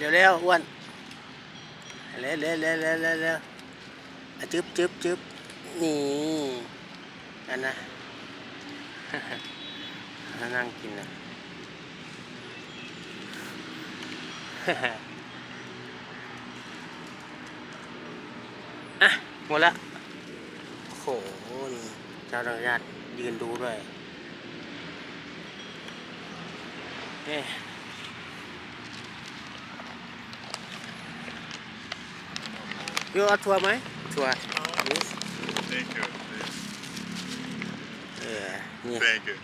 เร็วเร็วๆอ้วนเร็วเร็วเร็วเร็วเร็วจึ๊บจึ๊บจึ๊บนี่อันนะนั่งกินนะอะหมดละโอ้โหนี่เจ้าตำรวจยืนดูด้วยเอ๊ะพี่เอาทัวร์ไหมทัวร์นี่ Thank you. เออนี่ Thank you.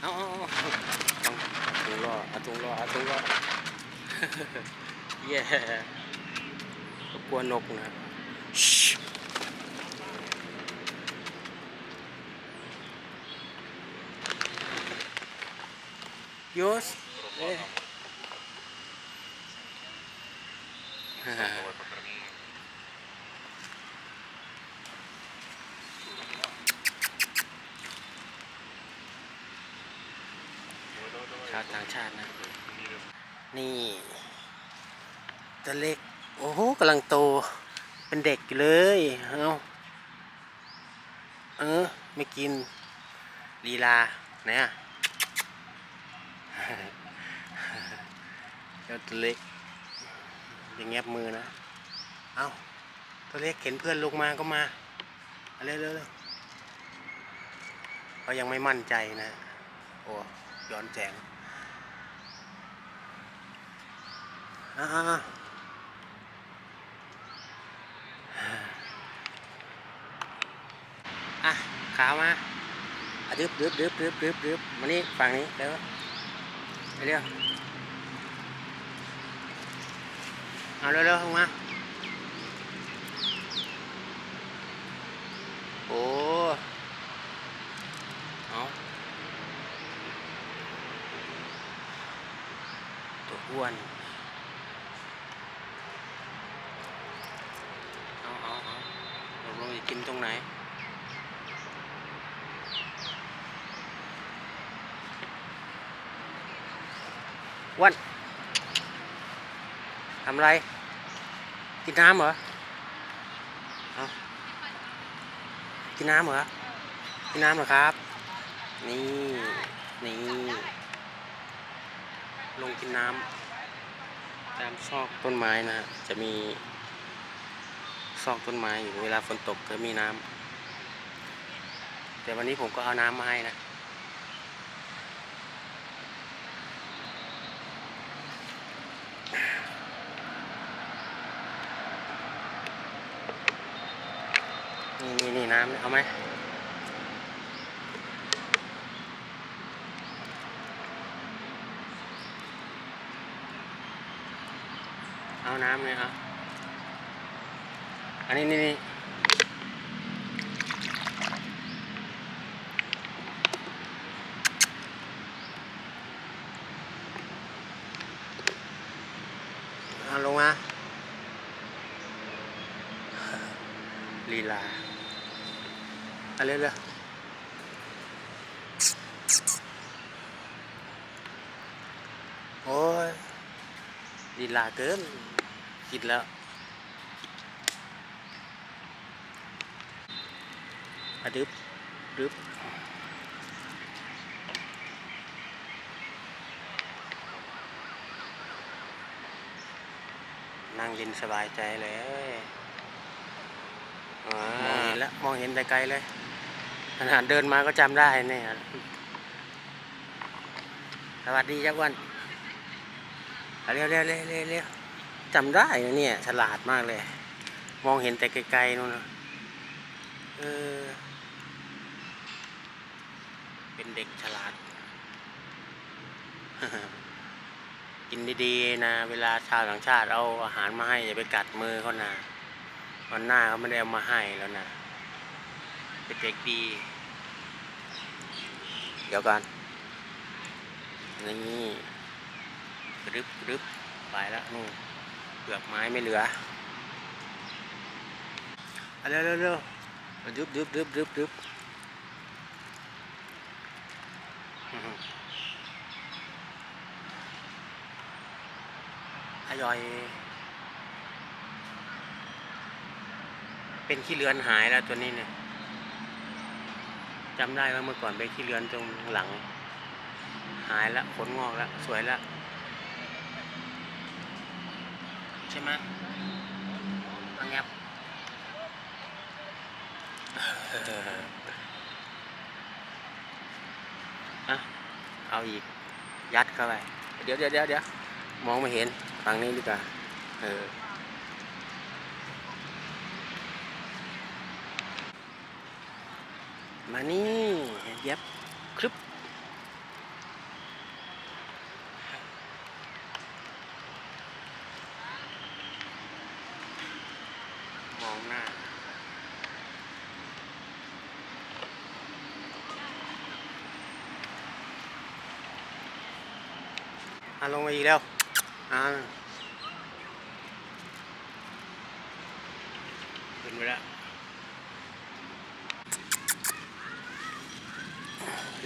เอาเอาเอาเอาถุงรอเอาถุงรอเอาถุงรอ เย้กลัวนกนะโยสเอ๊ะ ชาวต่างชาตินะ นี่ตัวเล็ก โอ้โหกำลังโต เป็นเด็กอยู่เลย เอาเออ ไม่กินลีลาไหนอะเจ้าตัวเล็ก อย่างเงียบมือนะ เอาตัวเล็กเห็นเพื่อนลงมาก็มาเอาเร็วเร็วเร็วเขายังไม่มั่นใจนะ โอ้ย้อนแสงอ่าอะขาวมาดึบดึบดึบดึบดึบดึบมานี่ฝั่งนี้เร็วเร็ว เอาเร็วเร็วลงมาโอ้เอา ตัวอ้วนเอาเอาเอาตกลงจะไหนวันทำไร กินน้ำเหรอกินน้ำเหรอ กินน้ำเหรอครับ นี่ นี่ ลงกินน้ำตามซอกต้นไม้นะ จะมี ซอกต้นไม้อยู่เวลาฝนตกก็มีน้ำแต่วันนี้ผมก็เอาน้ำมาให้นะ นี่นี่นี่น้ำเนี่ยเอาไหมเอาน้ำเลยครับอันนี้นี่นี่เอาลงมาลีลา เอาเร็วเร็วโอ้ยลีลาเกินกินแล้ว อะดึบดึบนั่งเย็นสบายใจเลยอ่ามองเห็นแล้ว มองเห็นแต่ไกลเลย ขนาดเดินมาก็จำได้เนี่ยสวัสดีจ้าวันเร็วเร็วเร็วเร็วเร็วจำได้นะเนี่ย ฉลาดมากเลย มองเห็นแต่ไกลๆนู่นนะเออ เป็นเด็กฉลาด กินดีๆนะ เวลาชาวต่างชาติเอาอาหารมาให้อย่าไปกัดมือเขานะวันหน้าเขาไม่ได้เอามาให้แล้วนะเป็นเด็กดี เดี๋ยวกันนี่รึบรึบไปแล้วนู่นเปลือกไม้ไม่เหลือเร็วเร็วเร็วดึบดึบดึบดึบดึบอืมยอย เป็นขี้เลือนหายแล้วตัวนี้เนี่ย จำได้ว่าเมื่อก่อนเป็นขี้เลือนตรงหลัง หายแล้วขนงอกแล้วสวยแล้วใช่ไหมอังแงบอะเอาอีก ยัดเข้าไปเดี๋ยวเดี๋ยวเดี๋ยวเดี๋ยวมองไม่เห็นฝั่งนี้ดีกว่า เออ มานี่เย็บครึบมองหน้าอะลงมาอีกแล้วอ่าขึ้นไปแล้ว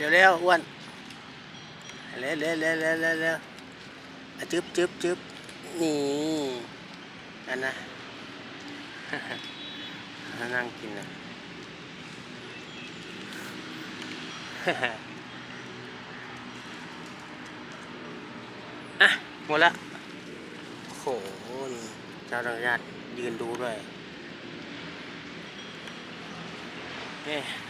เร็วเร็วๆอ้วนเร็วเร็วเร็วเร็วเร็วจึ๊บจึ๊บจึ๊บนี่อันนะนั่งกินนะอะหมดละโอ้โหนี่เจ้าตำรวจยืนดูด้วยเอ๊ะยู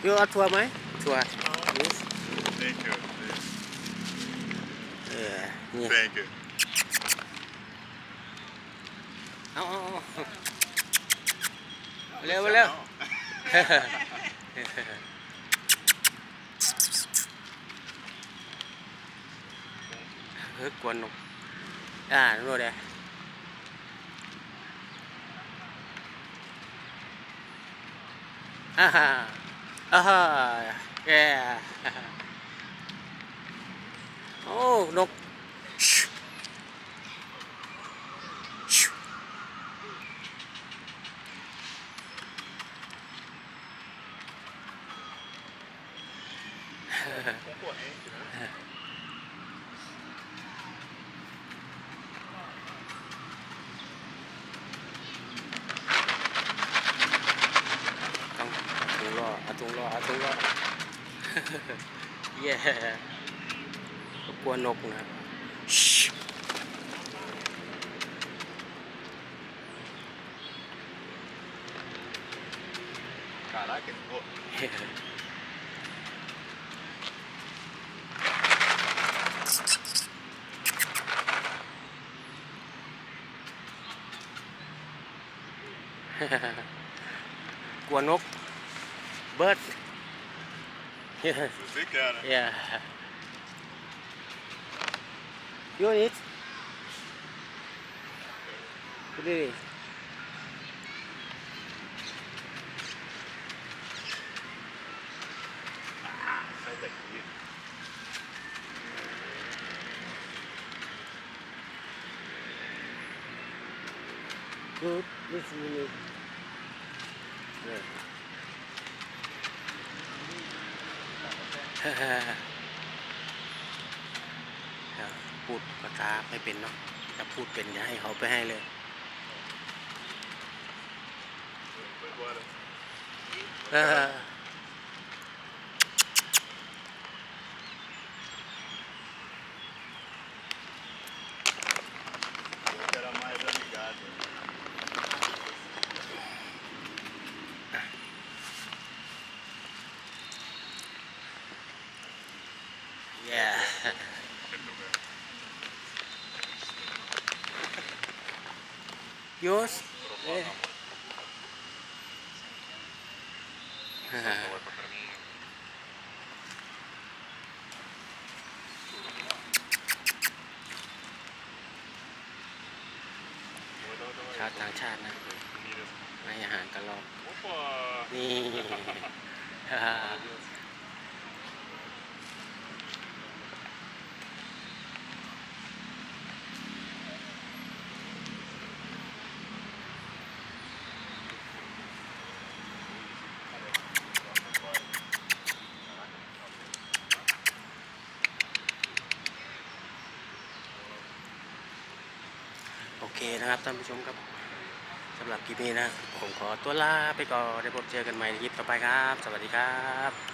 เอาทัวร์ไหมทัวร์ Thank you. เออนี่ Thank you. เอาเอาเอาเร็วเร็ วเฮ้ยกวนนกอ่ารู้เลยอ่าฮ่าอ่าฮ่าแกโอ้นกชิวชิว ต้อง เอาถุงรอเอาถุงรอเอาถุงรอเย้ก็กลัวนกนะชิว Caraca, ele ficou. กลัวนก But Yeah. yeah. You want it? Put it in. Good, listen to me. Yeah. พูดภาษาไม่เป็นเนาะถ้าพูดเป็นอย่าให้เขาไปให้เลยเออ yours Eh. ชาวต่างชาตินะให้อาหารกระรอก Opa! นี่ เโอ เคนะครับท่านผู้ชมครับสำหรับคลิปนี้นะ ผมขอตัวลาไปก่อนได้พบเจอกันใหม่ในคลิปต่อไปครับ สวัสดีครับ